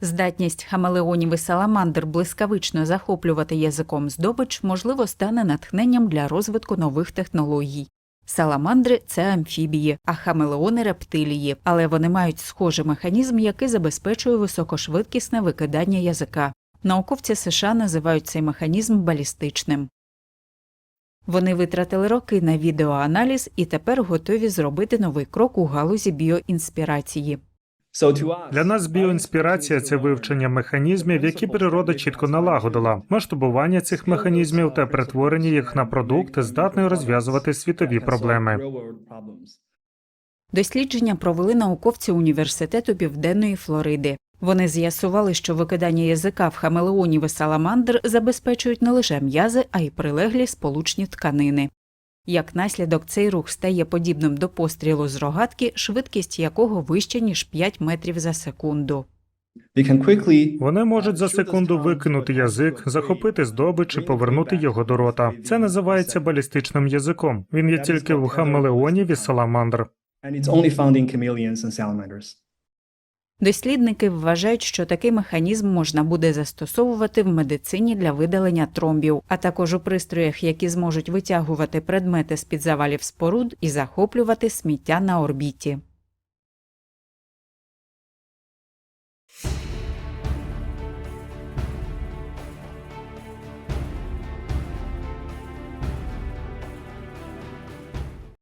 Здатність хамелеонів і саламандр блискавично захоплювати язиком здобич, можливо, стане натхненням для розвитку нових технологій. Саламандри це амфібії, а хамелеони рептилії, але вони мають схожий механізм, який забезпечує високошвидкісне викидання язика. Науковці США називають цей механізм балістичним. Вони витратили роки на відеоаналіз і тепер готові зробити новий крок у галузі біоінспірації. Для нас біоінспірація це вивчення механізмів, які природа чітко налагодила, масштабування цих механізмів та перетворення їх на продукт, здатний розв'язувати світові проблеми. Дослідження провели науковці університету Південної Флориди. Вони з'ясували, що викидання язика в хамелеонів і саламандр забезпечують не лише м'язи, а й прилеглі сполучні тканини. Як наслідок, цей рух стає подібним до пострілу з рогатки, швидкість якого вища, ніж 5 метрів за секунду. Вони можуть за секунду викинути язик, захопити здобич і повернути його до рота. Це називається балістичним язиком. Він є тільки в хамелеонів і саламандр. Дослідники вважають, що такий механізм можна буде застосовувати в медицині для видалення тромбів, а також у пристроях, які зможуть витягувати предмети з під завалів споруд і захоплювати сміття на орбіті.